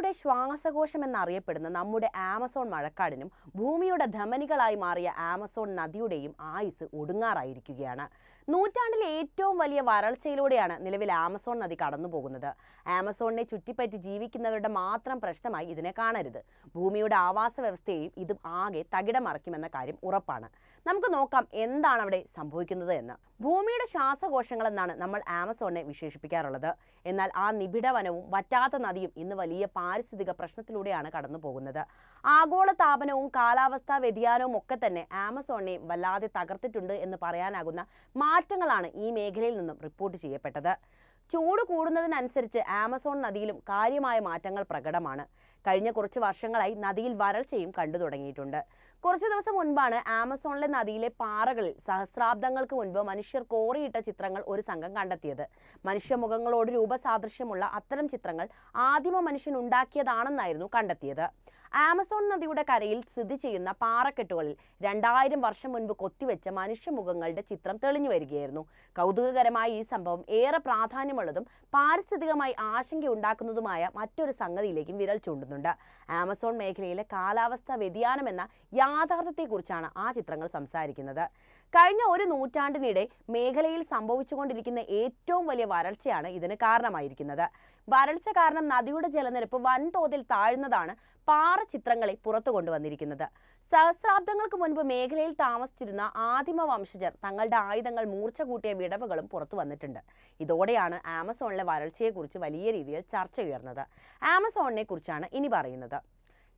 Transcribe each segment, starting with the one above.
ഭൂമിയുടെ ശ്വാസകോശം എന്നറിയപ്പെടുന്ന നമ്മുടെ ആമസോൺ മഴക്കാടിനും ഭൂമിയുടെ ധമനികളായി മാറിയ ആമസോൺ നദിയുടെയും ആയുസ് ഒടുങ്ങാറായിരിക്കുകയാണ്. നൂറ്റാണ്ടിലെ ഏറ്റവും വലിയ വരൾച്ചയിലൂടെയാണ് നിലവിൽ ആമസോൺ നദി കടന്നുപോകുന്നത്. ആമസോണിനെ ചുറ്റിപ്പറ്റി ജീവിക്കുന്നവരുടെ മാത്രം പ്രശ്നമായി ഇതിനെ കാണരുത്. ഭൂമിയുടെ ആവാസ വ്യവസ്ഥയെയും ഇതും ആകെ തകിടം മറിക്കുമെന്ന കാര്യം ഉറപ്പാണ്. നമുക്ക് നോക്കാം എന്താണ് അവിടെ സംഭവിക്കുന്നത് എന്ന്. ഭൂമിയുടെ ശ്വാസകോശങ്ങൾ എന്നാണ് നമ്മൾ ആമസോണിനെ വിശേഷിപ്പിക്കാറുള്ളത്. എന്നാൽ ആ നിബിഡ വനവും വറ്റാത്ത നദിയും ഇന്ന് വലിയ പാരിസ്ഥിതിക പ്രശ്നത്തിലൂടെയാണ് കടന്നു പോകുന്നത്. ആഗോള താപനവും കാലാവസ്ഥാ വ്യതിയാനവും ഒക്കെ തന്നെ ആമസോണിനെ വല്ലാതെ തകർത്തിട്ടുണ്ട് എന്ന് പറയാനാകുന്ന മാറ്റങ്ങളാണ് ഈ മേഖലയിൽ നിന്നും റിപ്പോർട്ട് ചെയ്യപ്പെട്ടത്. ചൂട് കൂടുന്നതിനനുസരിച്ച് ആമസോൺ നദിയിലും കാര്യമായ മാറ്റങ്ങൾ പ്രകടമാണ്. കഴിഞ്ഞ കുറച്ച് വർഷങ്ങളായി നദിയിൽ വരൾച്ചയും കണ്ടു തുടങ്ങിയിട്ടുണ്ട്. കുറച്ച് ദിവസം മുൻപാണ് ആമസോണിലെ നദിയിലെ പാറകളിൽ സഹസ്രാബ്ദങ്ങൾക്ക് മുൻപ് മനുഷ്യർ കോറിയിട്ട ചിത്രങ്ങൾ ഒരു സംഘം കണ്ടെത്തിയത്. മനുഷ്യമുഖങ്ങളോട് രൂപസാദൃശ്യമുള്ള അത്തരം ചിത്രങ്ങൾ ആദിമ മനുഷ്യൻ ഉണ്ടാക്കിയതാണെന്നായിരുന്നു കണ്ടെത്തിയത്. ആമസോൺ നദിയുടെ കരയിൽ സ്ഥിതി ചെയ്യുന്ന പാറക്കെട്ടുകളിൽ രണ്ടായിരം വർഷം മുൻപ് കൊത്തിവെച്ച മനുഷ്യമുഖങ്ങളുടെ ചിത്രം തെളിഞ്ഞു വരികയായിരുന്നു. കൗതുകകരമായ ഈ സംഭവം ഏറെ പ്രാധാന്യമുള്ളതും പാരിസ്ഥിതികമായി ആശങ്കയുണ്ടാക്കുന്നതുമായ മറ്റൊരു സംഗതിയിലേക്കും വിരൽ ചൂണ്ടുന്നുണ്ട്. ആമസോൺ മേഖലയിലെ കാലാവസ്ഥാ വ്യതിയാനം എന്ന യാഥാർത്ഥ്യത്തെക്കുറിച്ചാണ് ആ ചിത്രങ്ങൾ സംസാരിക്കുന്നത്. കഴിഞ്ഞ ഒരു നൂറ്റാണ്ടിനിടെ മേഖലയിൽ സംഭവിച്ചുകൊണ്ടിരിക്കുന്ന ഏറ്റവും വലിയ വരൾച്ചയാണ് ഇതിന് കാരണമായിരിക്കുന്നത്. വരൾച്ച കാരണം നദിയുടെ ജലനിരപ്പ് വൻതോതിൽ താഴ്ന്നതാണ് പാറ ചിത്രങ്ങളെ പുറത്തു കൊണ്ടുവന്നിരിക്കുന്നത്. സഹസ്രാബ്ദങ്ങൾക്ക് മുൻപ് മേഖലയിൽ താമസിച്ചിരുന്ന ആദിമ വംശജർ തങ്ങളുടെ ആയുധങ്ങൾ മൂർച്ച കൂട്ടിയ വിടവുകളും പുറത്തു വന്നിട്ടുണ്ട്. ഇതോടെയാണ് ആമസോണിലെ വരൾച്ചയെക്കുറിച്ച് വലിയ രീതിയിൽ ചർച്ച ഉയർന്നത് ആമസോണിനെ കുറിച്ചാണ് ഇനി പറയുന്നത്.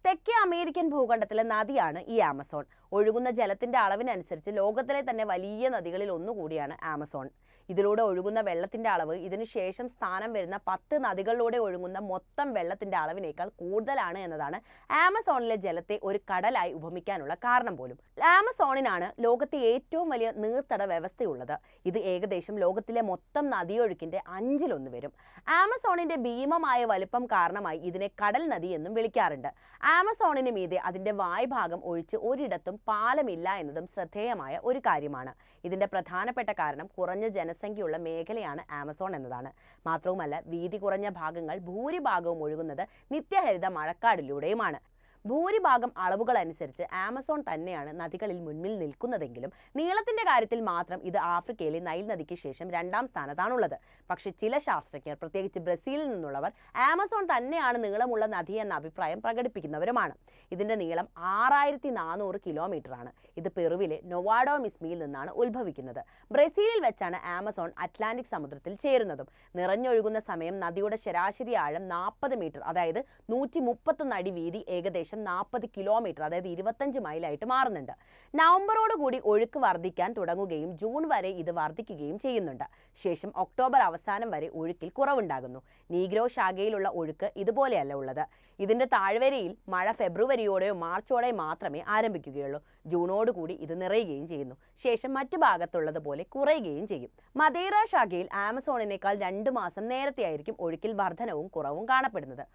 തെക്കേ അമേരിക്കൻ ഭൂഖണ്ഡത്തിലെ നദിയാണ് ഈ ആമസോൺ. ഒഴുകുന്ന ജലത്തിന്റെ അളവിനനുസരിച്ച് ലോകത്തിലെ തന്നെ വലിയ നദികളിൽ ഒന്നുകൂടിയാണ് ആമസോൺ. ഇതിലൂടെ ഒഴുകുന്ന വെള്ളത്തിന്റെ അളവ് ഇതിനുശേഷം സ്ഥാനം വരുന്ന പത്ത് നദികളിലൂടെ ഒഴുകുന്ന മൊത്തം വെള്ളത്തിന്റെ അളവിനേക്കാൾ കൂടുതലാണ് എന്നതാണ് ആമസോണിലെ ജലത്തെ ഒരു കടലായി ഉപമിക്കാനുള്ള കാരണം പോലും. ആമസോണിനാണ് ലോകത്തെ ഏറ്റവും വലിയ നീർത്തട വ്യവസ്ഥയുള്ളത്. ഇത് ഏകദേശം ലോകത്തിലെ മൊത്തം നദിയൊഴുക്കിന്റെ അഞ്ചിലൊന്ന് വരും. ആമസോണിന്റെ ഭീമമായ വലിപ്പം കാരണമായി ഇതിനെ കടൽ നദി എന്നും വിളിക്കാറുണ്ട്. ആമസോണിന് മീതെ അതിന്റെ വായ്ഭാഗം ഒഴിച്ച് ഒരിടത്തും പാലമില്ല എന്നതും ശ്രദ്ധേയമായ ഒരു കാര്യമാണ്. ഇതിന്റെ പ്രധാനപ്പെട്ട കാരണം കുറഞ്ഞ ജനസംഖ്യയുള്ള മേഖലയാണ് ആമസോൺ എന്നതാണ്. മാത്രവുമല്ല വീതി കുറഞ്ഞ ഭാഗങ്ങൾ ഭൂരിഭാഗവും ഒഴുകുന്നത് നിത്യഹരിത മഴക്കാടിലൂടെയുമാണ്. ഭൂരിഭാഗം അളവുകൾ അനുസരിച്ച് ആമസോൺ തന്നെയാണ് നദികളിൽ മുന്നിൽ നിൽക്കുന്നതെങ്കിലും നീളത്തിന്റെ കാര്യത്തിൽ മാത്രം ഇത് ആഫ്രിക്കയിലെ നൈൽ നദിക്ക് ശേഷം രണ്ടാം സ്ഥാനത്താണുള്ളത്. പക്ഷേ ചില ശാസ്ത്രജ്ഞർ പ്രത്യേകിച്ച് ബ്രസീലിൽ നിന്നുള്ളവർ ആമസോൺ തന്നെയാണ് നീളമുള്ള നദി എന്ന അഭിപ്രായം പ്രകടിപ്പിക്കുന്നവരുമാണ്. ഇതിന്റെ നീളം ആറായിരത്തി നാനൂറ് കിലോമീറ്റർ ആണ് ഇത് പെറുവിലെ നൊവാഡോ മിസ്മിയിൽ നിന്നാണ് ഉത്ഭവിക്കുന്നത്. ബ്രസീലിൽ വെച്ചാണ് ആമസോൺ അറ്റ്ലാന്റിക് സമുദ്രത്തിൽ ചേരുന്നതും. നിറഞ്ഞൊഴുകുന്ന സമയം നദിയുടെ ശരാശരി ആഴം നാൽപ്പത് മീറ്റർ അതായത് നൂറ്റി മുപ്പത്തൊന്ന് അടി വീതി ഏകദേശം നാൽപ്പത് കിലോമീറ്റർ അതായത് ഇരുപത്തഞ്ച് മൈലായിട്ട് മാറുന്നുണ്ട്. നവംബറോട് കൂടി ഒഴുക്ക് വർദ്ധിക്കാൻ തുടങ്ങുകയും ജൂൺ വരെ ഇത് വർദ്ധിക്കുകയും ചെയ്യുന്നുണ്ട്. ശേഷം ഒക്ടോബർ അവസാനം വരെ ഒഴുക്കിൽ കുറവുണ്ടാകുന്നു. നീഗ്രോ ശാഖയിലുള്ള ഒഴുക്ക് ഇതുപോലെയല്ല ഉള്ളത്. ഇതിന്റെ താഴ്വരയിൽ മഴ ഫെബ്രുവരിയോടെയോ മാർച്ചോടെയോ മാത്രമേ ആരംഭിക്കുകയുള്ളൂ. ജൂണോടുകൂടി ഇത് നിറയുകയും ചെയ്യുന്നു. ശേഷം മറ്റു ഭാഗത്തുള്ളതുപോലെ കുറയുകയും ചെയ്യും. മദേറ ശാഖയിൽ ആമസോണിനേക്കാൾ രണ്ടു മാസം നേരത്തെയായിരിക്കും ഒഴുക്കിൽ വർധനവും കുറവും കാണപ്പെടുന്നത്.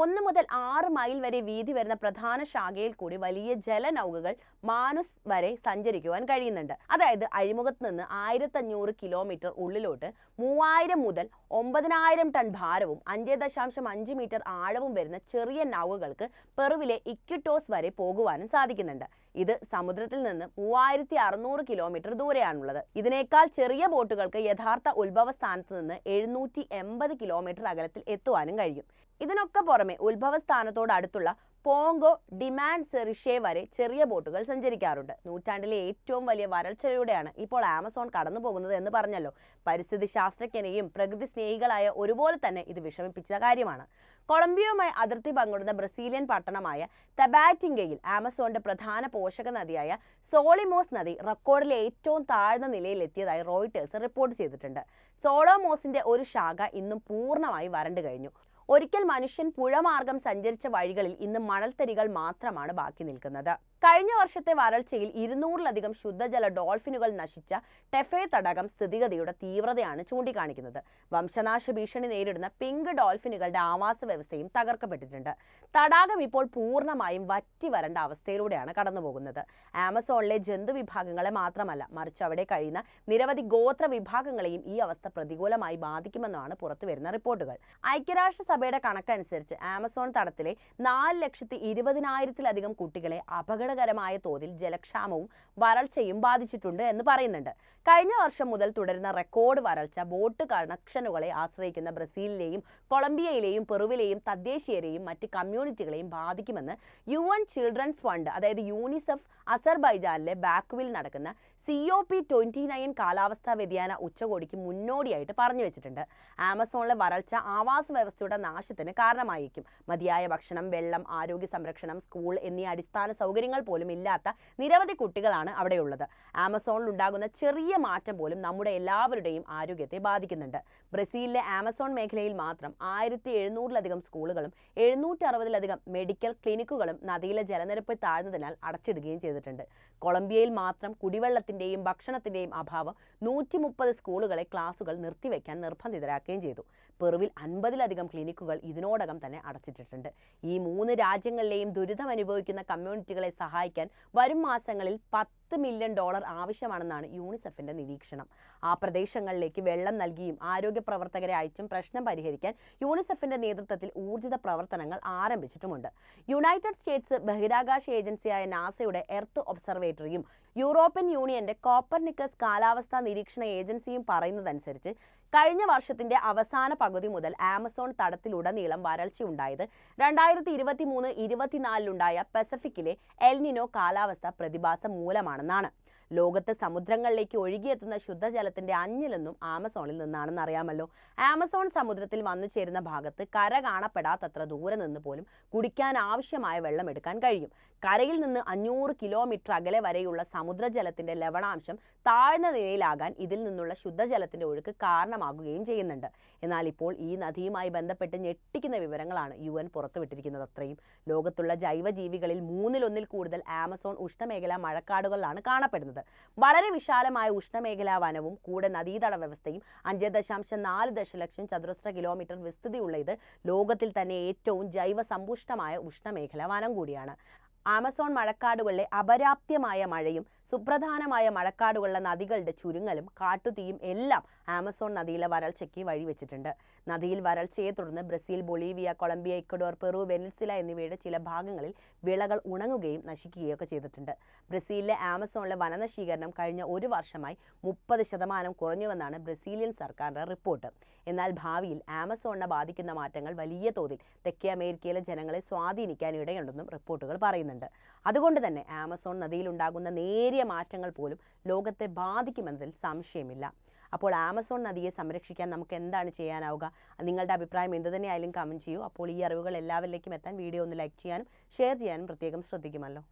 ഒന്ന് മുതൽ ആറ് മൈൽ വരെ വീതി വരുന്ന പ്രധാന ശാഖയിൽ കൂടി വലിയ ജലനൗകകൾ മാനുസ് വരെ സഞ്ചരിക്കുവാൻ കഴിയുന്നുണ്ട്. അതായത് അഴിമുഖത്ത് നിന്ന് ആയിരത്തഞ്ഞൂറ് കിലോമീറ്റർ ഉള്ളിലോട്ട് മൂവായിരം മുതൽ ഒമ്പതിനായിരം ടൺ ഭാരവും അഞ്ച് ദശാംശം അഞ്ച് മീറ്റർ ആഴവും വരുന്ന ചെറിയ നൗകകൾക്ക് പെറുവിലെ ഇക്വിറ്റോസ് വരെ പോകുവാനും സാധിക്കുന്നുണ്ട്. ഇത് സമുദ്രത്തിൽ നിന്ന് മൂവായിരത്തി അറുന്നൂറ് കിലോമീറ്റർ ദൂരെയാണുള്ളത്. ഇതിനേക്കാൾ ചെറിയ ബോട്ടുകൾക്ക് യഥാർത്ഥ ഉത്ഭവ സ്ഥാനത്ത് നിന്ന് എഴുന്നൂറ്റി എൺപത് കിലോമീറ്റർ അകലത്തിൽ എത്തുവാനും കഴിയും. ഇതിനൊക്കെ പുറമെ ഉത്ഭവ സ്ഥാനത്തോട് അടുത്തുള്ള പോങ്കോ ഡിമാൻഡ് സെറിഷെ വരെ ചെറിയ ബോട്ടുകൾ സഞ്ചരിക്കാറുണ്ട്. നൂറ്റാണ്ടിലെ ഏറ്റവും വലിയ വരൾച്ചയിലൂടെയാണ് ഇപ്പോൾ ആമസോൺ കടന്നു പോകുന്നത് എന്ന് പറഞ്ഞല്ലോ. പരിസ്ഥിതി ശാസ്ത്രജ്ഞനെയും പ്രകൃതി സ്നേഹികളായ ഒരുപോലെ തന്നെ ഇത് വിഷമിപ്പിച്ച കാര്യമാണ്. കൊളംബിയയുമായി അതിർത്തി പങ്കിടുന്ന ബ്രസീലിയൻ പട്ടണമായ തബാറ്റിംഗയിൽ ആമസോണിന്റെ പ്രധാന പോഷക നദിയായ സോളിമോസ് നദി റെക്കോർഡിലെ ഏറ്റവും താഴ്ന്ന നിലയിലെത്തിയതായി റോയിട്ടേഴ്സ് റിപ്പോർട്ട് ചെയ്തിട്ടുണ്ട്. സോളോമോസിന്റെ ഒരു ശാഖ ഇന്നും പൂർണമായി വരണ്ടു കഴിഞ്ഞു. ഒരിക്കൽ മനുഷ്യൻ പുഴമാർഗം സഞ്ചരിച്ച വഴികളിൽ ഇന്ന് മണൽത്തരികൾ മാത്രമാണ് ബാക്കി നിൽക്കുന്നത്. കഴിഞ്ഞ വർഷത്തെ വരൾച്ചയിൽ ഇരുന്നൂറിലധികം ശുദ്ധജല ഡോൾഫിനുകൾ നശിച്ച ടെഫെ തടാകം സ്ഥിതിഗതിയുടെ തീവ്രതയാണ് ചൂണ്ടിക്കാണിക്കുന്നത്. വംശനാശ ഭീഷണി നേരിടുന്ന പിങ്ക് ഡോൾഫിനുകളുടെ ആവാസ വ്യവസ്ഥയും തകർക്കപ്പെട്ടിട്ടുണ്ട്. തടാകം ഇപ്പോൾ പൂർണമായും വറ്റി വരണ്ട അവസ്ഥയിലൂടെയാണ് കടന്നുപോകുന്നത്. ആമസോണിലെ ജന്തു വിഭാഗങ്ങളെ മാത്രമല്ല മറിച്ച് അവിടെ കഴിയുന്ന നിരവധി ഗോത്ര വിഭാഗങ്ങളെയും ഈ അവസ്ഥ പ്രതികൂലമായി ബാധിക്കുമെന്നാണ് പുറത്തുവരുന്ന റിപ്പോർട്ടുകൾ. ഐക്യരാഷ്ട്രസഭയുടെ കണക്കനുസരിച്ച് ആമസോൺ തടത്തിലെ നാല് ലക്ഷത്തി ഇരുപതിനായിരത്തിലധികം കുട്ടികളെ അപകടകരമായ തോതിൽ ജലക്ഷാമവും വരൾച്ചയും ബാധിച്ചിട്ടുണ്ട് എന്ന് പറയുന്നുണ്ട്. കഴിഞ്ഞ വർഷം മുതൽ തുടരുന്ന റെക്കോർഡ് വരൾച്ച ബോട്ട് കണക്ഷനുകളെ ആശ്രയിക്കുന്ന ബ്രസീലിലെയും കൊളംബിയയിലെയും പെറുവിലെയും തദ്ദേശീയരെയും മറ്റ് കമ്മ്യൂണിറ്റികളെയും ബാധിക്കുമെന്ന് യു എൻ ചിൽഡ്രൻസ് ഫണ്ട് അതായത് യൂണിസെഫ് അസർബൈജാനിലെ ബാക്കുവിൽ നടക്കുന്ന C O P twenty nine കാലാവസ്ഥാ വ്യതിയാന ഉച്ചകോടിക്ക് മുന്നോടിയായിട്ട് പറഞ്ഞു വെച്ചിട്ടുണ്ട്. ആമസോണിലെ വരൾച്ച ആവാസ വ്യവസ്ഥയുടെ നാശത്തിന് കാരണമായേക്കും. മതിയായ ഭക്ഷണം വെള്ളം ആരോഗ്യ സംരക്ഷണം സ്കൂൾ എന്നീ അടിസ്ഥാന സൗകര്യങ്ങൾ പോലും ഇല്ലാത്ത നിരവധി കുട്ടികളാണ് അവിടെയുള്ളത്. ആമസോണിൽ ഉണ്ടാകുന്ന ചെറിയ മാറ്റം പോലും നമ്മുടെ എല്ലാവരുടെയും ആരോഗ്യത്തെ ബാധിക്കുന്നുണ്ട്. ബ്രസീലിലെ ആമസോൺ മേഖലയിൽ മാത്രം ആയിരത്തി എഴുന്നൂറിലധികം സ്കൂളുകളും എഴുന്നൂറ്റി അറുപതിലധികം മെഡിക്കൽ ക്ലിനിക്കുകളും നദിയിലെ ജലനിരപ്പ് താഴ്ന്നതിനാൽ അടച്ചിടുകയും ചെയ്തിട്ടുണ്ട്. കൊളംബിയയിൽ മാത്രം കുടിവെള്ളത്തിന്റെയും ഭക്ഷണത്തിന്റെയും അഭാവം നൂറ്റി മുപ്പത് സ്കൂളുകളെ ക്ലാസുകൾ നിർത്തിവെക്കാൻ നിർബന്ധിതരാക്കുകയും ചെയ്തു. പെറുവിൽ അൻപതിലധികം ക്ലിനിക്കുകൾ ഇതിനോടകം തന്നെ അടച്ചിട്ടിട്ടുണ്ട്. ഈ മൂന്ന് രാജ്യങ്ങളിലെയും ദുരിതം അനുഭവിക്കുന്ന കമ്മ്യൂണിറ്റികളെ സഹായിക്കാൻ വരും മാസങ്ങളിൽ പത്ത് മില്യൺ ഡോളർ ആവശ്യമാണെന്നാണ് യൂണിസെഫിന്റെ നിരീക്ഷണം. ആ പ്രദേശങ്ങളിലേക്ക് വെള്ളം നൽകിയും ആരോഗ്യ പ്രവർത്തകരെ അയച്ചും പ്രശ്നം പരിഹരിക്കാൻ യൂണിസെഫിന്റെ നേതൃത്വത്തിൽ ഊർജിത പ്രവർത്തനങ്ങൾ ആരംഭിച്ചിട്ടുമുണ്ട്. യുണൈറ്റഡ് സ്റ്റേറ്റ്സ് ബഹിരാകാശ ഏജൻസിയായ നാസയുടെ എർത്ത് ഒബ്സർവേറ്ററിയും യൂറോപ്യൻ യൂണിയന്റെ കോപ്പർനിക്കസ് കാലാവസ്ഥാ നിരീക്ഷണ ഏജൻസിയും പറയുന്നതനുസരിച്ച് കഴിഞ്ഞ വർഷത്തിന്റെ അവസാന പകുതി മുതൽ ആമസോൺ തടത്തിലുടനീളം വരൾച്ചയുണ്ടായത് രണ്ടായിരത്തി ഇരുപത്തി മൂന്ന് ഇരുപത്തിനാലിലുണ്ടായ പസഫിക്കിലെ എൽനിനോ കാലാവസ്ഥ പ്രതിഭാസം മൂലമാണെന്നാണ്. ലോകത്ത് സമുദ്രങ്ങളിലേക്ക് ഒഴുകിയെത്തുന്ന ശുദ്ധജലത്തിന്റെ അഞ്ഞിലെന്നും ആമസോണിൽ നിന്നാണെന്ന് അറിയാമല്ലോ. ആമസോൺ സമുദ്രത്തിൽ വന്നു ചേരുന്ന ഭാഗത്ത് കര കാണപ്പെടാത്തത്ര ദൂരെ നിന്ന് പോലും കുടിക്കാൻ ആവശ്യമായ വെള്ളം എടുക്കാൻ കഴിയും. കരയിൽ നിന്ന് അഞ്ഞൂറ് കിലോമീറ്റർ അകലെ വരെയുള്ള സമുദ്രജലത്തിന്റെ ലവണാംശം താഴ്ന്ന നിലയിലാകാൻ ഇതിൽ നിന്നുള്ള ശുദ്ധജലത്തിന്റെ ഒഴുക്ക് കാരണമാകുകയും ചെയ്യുന്നുണ്ട്. എന്നാൽ ഇപ്പോൾ ഈ നദിയുമായി ബന്ധപ്പെട്ട് ഞെട്ടിക്കുന്ന വിവരങ്ങളാണ് യു എൻ പുറത്തുവിട്ടിരിക്കുന്നത് അത്രയും. ലോകത്തുള്ള ജൈവജീവികളിൽ മൂന്നിലൊന്നിൽ കൂടുതൽ ആമസോൺ ഉഷ്ണമേഖലാ മഴക്കാടുകളിലാണ് കാണപ്പെടുന്നത്. വളരെ വിശാലമായ ഉഷ്ണമേഖലാ വനവും കൂടെ നദീതട വ്യവസ്ഥയും അഞ്ച് ദശാംശം നാല് ദശലക്ഷം ചതുരശ്ര കിലോമീറ്റർ വിസ്തൃതിയുള്ള ഇത് ലോകത്തിൽ തന്നെ ഏറ്റവും ജൈവ സമ്പുഷ്ടമായ ഉഷ്ണമേഖലാ വനം കൂടിയാണ്. ആമസോൺ മഴക്കാടുകളിലെ അപര്യാപ്തമായ മഴയും സുപ്രധാനമായ മഴക്കാടുകളിലെ നദികളുടെ ചുരുങ്ങലും കാട്ടുതീയും എല്ലാം ആമസോൺ നദിയിലെ വരൾച്ചയ്ക്ക് വഴിവെച്ചിട്ടുണ്ട്. നദിയിൽ വരൾച്ചയെ തുടർന്ന് Brazil Bolivia Colombia Ecuador Peru Venezuela എന്നിവയുടെ ചില ഭാഗങ്ങളിൽ വിളകൾ ഉണങ്ങുകയും നശിക്കുകയൊക്കെ ചെയ്തിട്ടുണ്ട്. ബ്രസീലിലെ ആമസോണിലെ വനനശീകരണം കഴിഞ്ഞ ഒരു വർഷമായി മുപ്പത് ശതമാനം കുറഞ്ഞുവെന്നാണ് ബ്രസീലിയൻ സർക്കാരിന്റെ റിപ്പോർട്ട്. എന്നാൽ ഭാവിയിൽ ആമസോണിനെ ബാധിക്കുന്ന മാറ്റങ്ങൾ വലിയ തോതിൽ തെക്കേ അമേരിക്കയിലെ ജനങ്ങളെ സ്വാധീനിക്കാൻ ഇടയുണ്ടെന്നും റിപ്പോർട്ടുകൾ പറയുന്നുണ്ട് അതുകൊണ്ട് തന്നെ ആമസോൺ നദിയിലുണ്ടാകുന്ന നേരിയ മാറ്റങ്ങൾ പോലും ലോകത്തെ ബാധിക്കുമെന്നതിൽ സംശയമില്ല. അപ്പോൾ ആമസോൺ നദിയെ സംരക്ഷിക്കാൻ നമുക്ക് എന്താണ് ചെയ്യാനാവുക? നിങ്ങളുടെ അഭിപ്രായം എന്തുതന്നെയായാലും കമന്റ് ചെയ്യൂ. അപ്പോൾ ഈ അറിവുകൾ എല്ലാവരിലേക്കും എത്താൻ വീഡിയോ ഒന്ന് ലൈക്ക് ചെയ്യാനും ഷെയർ ചെയ്യാനും പ്രത്യേകം ശ്രദ്ധിക്കുമല്ലോ.